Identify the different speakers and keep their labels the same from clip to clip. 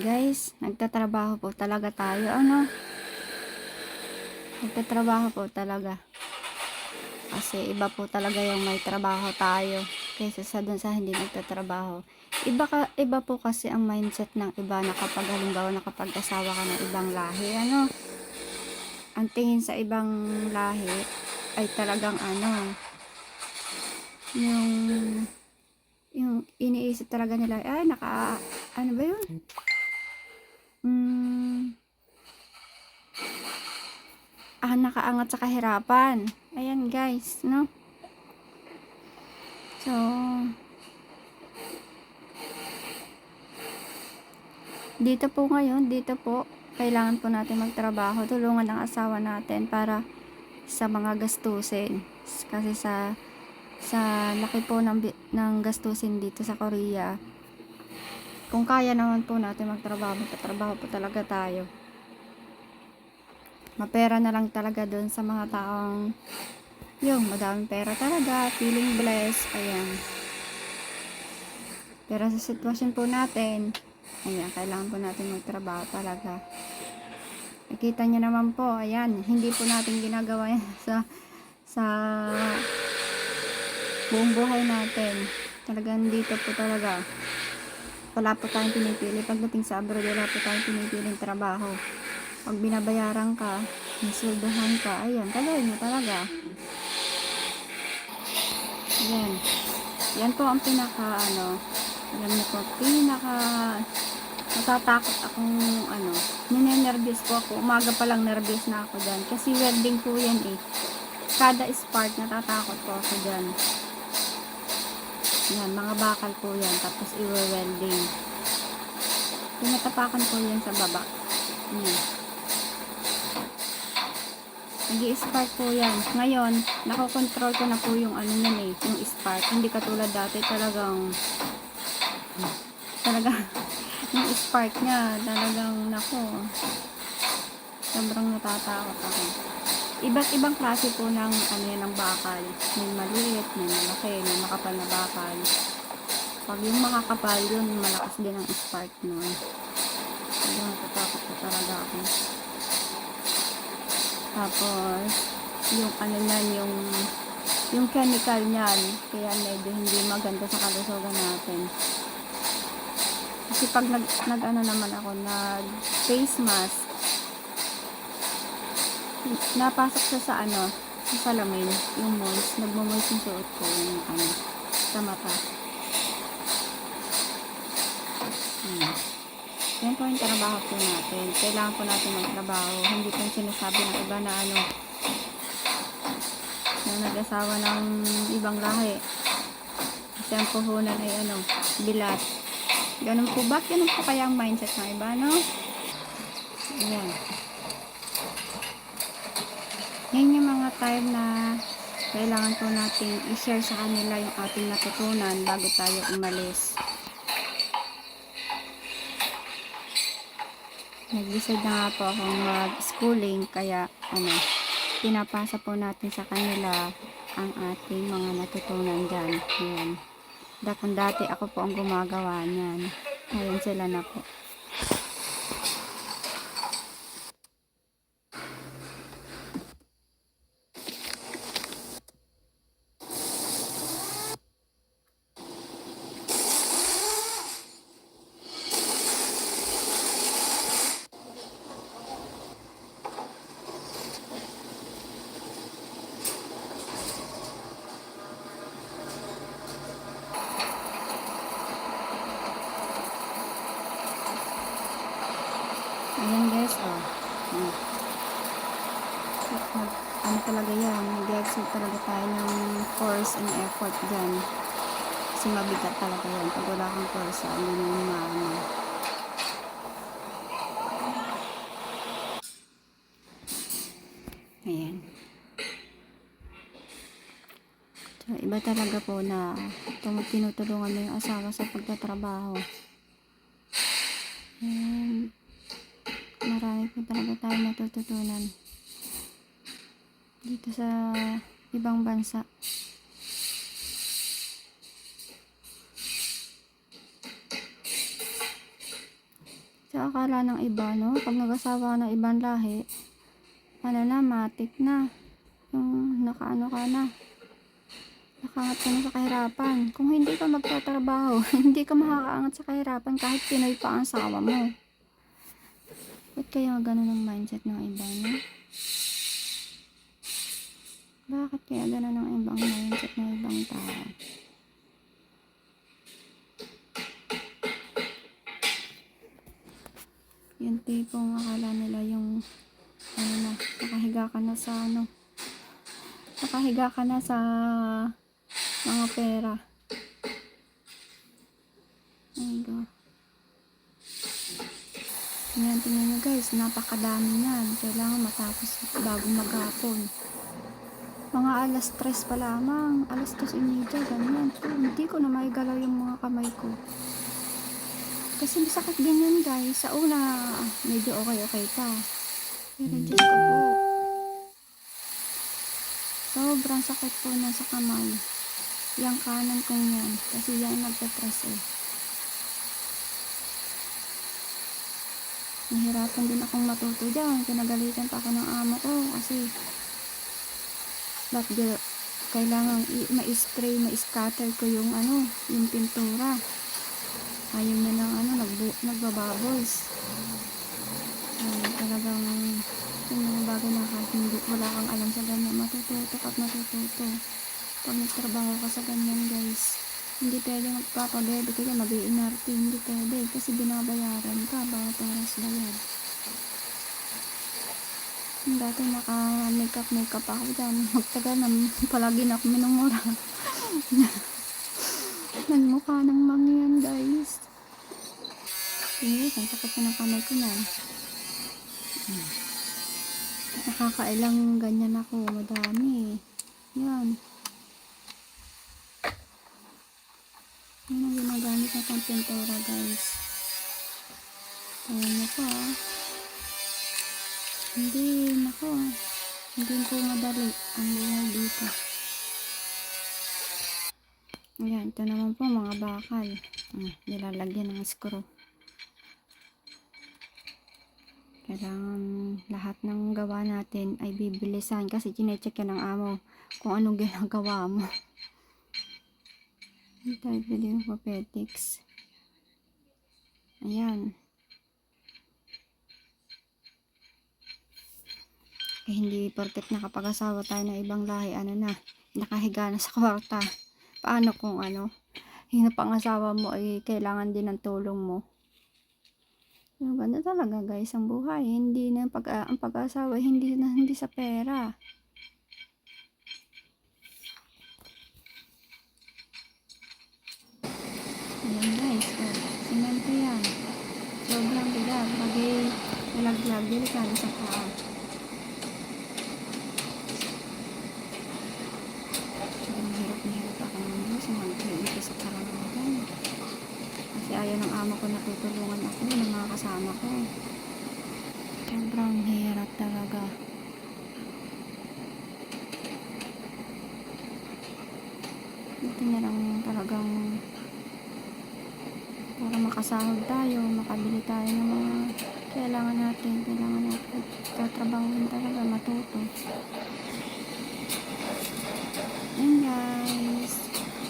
Speaker 1: guys, nagtatrabaho po talaga tayo, ano? Nagtatrabaho po talaga. Kasi iba po talaga yung may trabaho tayo kaysa sa dun sa hindi nagtatrabaho. Iba, ka, iba po kasi ang mindset ng iba na kapag halimbawa nakapag-asawa ka ng ibang lahi, ano? Ang tingin sa ibang lahi ay talagang ano, yung yung iniisip talaga nila, ay, naka, ano ba yun? Mm, ah, nakaangat sa kahirapan. Ayan, guys, no? So, dito po ngayon, dito po, kailangan po natin magtrabaho, tulungan ng asawa natin para sa mga gastusin. Kasi sa sa laki po ng, ng gastusin dito sa Korea. Kung kaya naman po natin magtrabaho, magtatrabaho po talaga tayo. Mapera na lang talaga doon sa mga taong yung madaming pera talaga, feeling blessed, ayan. Pero sa sitwasyon po natin, ayan, kailangan po natin magtrabaho talaga. Nakita nyo naman po, ayan, hindi po natin ginagawa yan sa sa buong buhay natin. Talagang dito po talaga. Wala po tayong pinipili. Pagdating sa abroad, wala po tayong pinipiling trabaho. Pag binabayaran ka, nasulduhan ka, ayan, gagawin mo talaga. Ayan. Yan po ang pinaka, ano, alam niyo po, pinaka, natatakot akong, ano, ninenervous po ako. Umaga pa lang nervous na ako dyan. Kasi welding po yan eh. Kada spark, natatakot po ako dyan. Yan, mga bakal po yan. Tapos i-welding. Pinatapakan po yan sa baba. Yan. Nag-i-spark po yan. Ngayon, nakokontrol ko na po yung ano yan eh, yung spark. Hindi katulad dati talagang talaga yung spark niya talagang nako sobrang natatakot ako iba't ibang klase po ng ano yan ng bakal. May maliit, may malaki, may makapal na bakal. Pag yung makakapal yun malakas din ang spark nun. Sobrang natatakot po talaga ako. Tapos yung ano yan yung yung chemical niyan. Kaya medyo hindi maganda sa kalusugan natin. Kasi pag nag, nag ano naman ako, nag face mask, napasok siya sa ano, sa salamin, yung moist, nagmo-moist yung suot ko, yung ano, sa mata. Hmm. Yan po yung trabaho po natin. Kailangan po natin magtrabaho. Hindi po sinasabi ng iba na ano, na nag-asawa ng ibang lahi. Kasi ang puhunan ay ano, bilat. Ganun po ba? Ganun po kaya ang mindset ng iba, no? Ayan. Yan yung mga time na kailangan po natin i-share sa kanila yung ating natutunan bago tayo umalis. Nag-decide na nga po akong mag-schooling kaya ano, pinapasa po natin sa kanila ang ating mga natutunan dyan. Ayan. Da kung dati ako po ang gumagawa niyan. Ngayon sila na po. Ayan guys, oh. Hmm. Mag, ano talaga yan, mag-exert talaga tayo ng force and effort dyan. Kasi mabigat talaga yan. Pag wala kang force, ah, hindi mo yung maano. Ayan. So, iba talaga po na tinutulungan mo yung asawa sa pagtatrabaho. Ayan marami po talaga tayo natututunan dito sa ibang bansa. Sa akala ng iba, no? Pag nag-asawa ng ibang lahi, ano na, matik na. Yung nakaano ka na. Nakaangat ka na sa kahirapan. Kung hindi ka magtatrabaho, hindi ka makakaangat sa kahirapan kahit Pinoy pa ang asawa mo. Kaya ganun ang mindset ng iba, no? Bakit kaya ganun ang ibang mindset ng ibang tao? Yung tipong akala nila yung ano na, nakahiga ka na sa ano, nakahiga ka na sa mga pera. Ay, go. Yan, tingnan nyo guys, napakadami yan. Kailangan matapos bago maghapon. Mga alas 3 pa lamang, alas 2.30, ganyan. So, hindi ko na maigalaw yung mga kamay ko. Kasi masakit din yun guys. Sa una, medyo okay-okay pa. Pero Diyos ko po. Sobrang sakit po na sa kamay. Yang kanan kong yan. Kasi yan nagtatress eh. Nahirapan din akong matuto dyan. Pinagalitan pa ako ng amo ko. Kasi ba't di- kailangan ma-spray, ma-scatter ko yung ano, yung pintura. Ayaw na ng ano, nagbu- nagbabubbles. Ay, talagang yung mga bagay na kahit hindi, wala kang alam sa ganyan, matututo at matututo. Pag nagtrabaho ka sa ganyan guys, hindi pwede magpapabebe ka mag-iinarte, hindi pwede kasi binabayaran ka bawat oras bayad. Dati naka-makeup makeup ako dyan, magtagal na palagi na ako minumura. Nagmukha ng mangyan guys. Yes, ang sakit na ng kamay ko yan. Hmm. Nakakailang ganyan ako, madami. Yan. Hindi, nako. Hindi ko madali ang buhay dito. Ayan, ito naman po mga bakal. Hmm, nilalagyan ng screw. Kailangan lahat ng gawa natin ay bibilisan kasi chinecheck yan ng amo kung anong ginagawa mo. Hindi tayo pwede yung papetics. Ayan. Eh, hindi porket nakapag-asawa tayo ng ibang lahi, ano na, nakahiga na sa kwarta. Paano kung ano, yung pangasawa mo ay kailangan din ng tulong mo. Yung ganda talaga guys ang buhay. Hindi na pag, ah, ang pag-asawa hindi na hindi sa pera. Ayan guys, oh, simento yan. Sobrang bigat. Din ka sa paa. Sobrang hirap na hirap ako ng Diyos. Mag-iipis sa karangalan. Kasi ayaw ng amo ko na tutulungan ako ng mga kasama ko. Sobrang hirap talaga. Buti na lang talagang para makasahod tayo, makabili tayo ng mga kailangan natin, kailangan natin tatrabahuin talaga, matuto. And guys,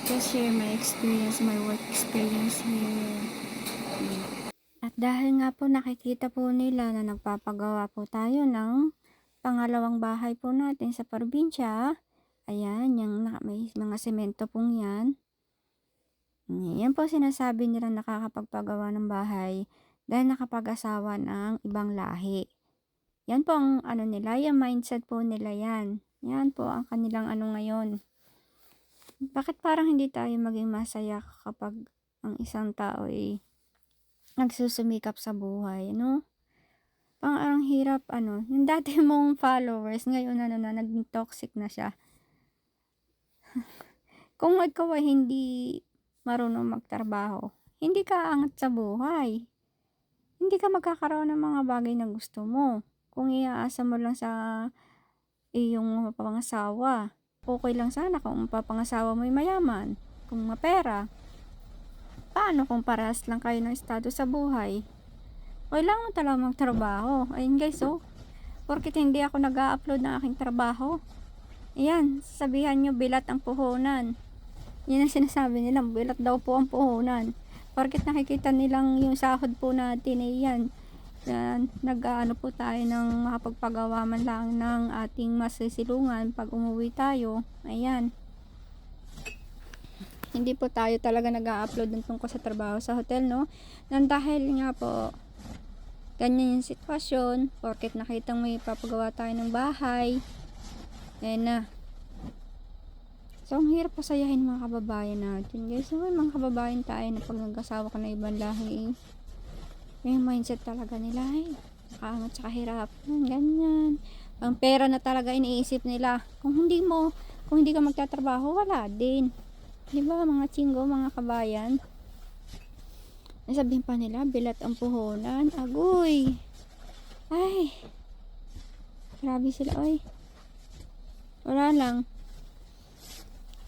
Speaker 1: just share my experience, my work experience here. Dahil nga po nakikita po nila na nagpapagawa po tayo ng pangalawang bahay po natin sa probinsya, ayan, yung may mga semento pong yan. Yan po sinasabi nila nakakapagpagawa ng bahay dahil nakapag-asawa ng ibang lahi. Yan po ang ano nila, yung mindset po nila yan. Yan po ang kanilang ano ngayon. Bakit parang hindi tayo maging masaya kapag ang isang tao ay nagsusumikap sa buhay, no? Pang ang hirap, ano, yung dati mong followers, ngayon ano na, naging toxic na siya. Kung ikaw ay hindi marunong magtrabaho, hindi ka angat sa buhay. Hindi ka magkakaroon ng mga bagay na gusto mo. Kung iaasa mo lang sa iyong mapangasawa, okay lang sana kung mapapangasawa mo ay mayaman, kung mapera. Paano kung parehas lang kayo ng estado sa buhay? Kailangan mo talaga magtrabaho. Ayun guys, oh. Porkit hindi ako nag-upload ng aking trabaho. Ayan, sabihan nyo, bilat ang puhunan. Yan ang sinasabi nila, bilat daw po ang puhunan. Porkit nakikita nilang yung sahod po natin, eh yan. Yan, nag-ano po tayo ng makapagpagawa man lang ng ating masisilungan pag umuwi tayo. Ayan. Hindi po tayo talaga nag-upload ng tungkol sa trabaho sa hotel, no? Nang dahil nga po, ganyan yung sitwasyon, porket nakita may papagawa tayo ng bahay. Ayan na. So, ang hirap pasayahin mga kababayan natin. Guys, may mga kababayan tayo na pag nag-asawa ka na ibang lahi, eh. May mindset talaga nila, eh. Nakaangat sa kahirapan, ganyan. Ang pera na talaga iniisip nila. Kung hindi mo, kung hindi ka magtatrabaho, wala din. Di ba, mga chinggo, mga kabayan? Nasabihin pa nila, bilat ang puhunan. Agoy! Ay! Grabe sila, oy. Wala lang.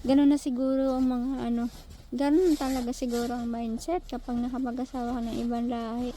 Speaker 1: Ganun na siguro ang mga ano. Ganun talaga siguro ang mindset kapag nakapag-asawa ka ng ibang lahi.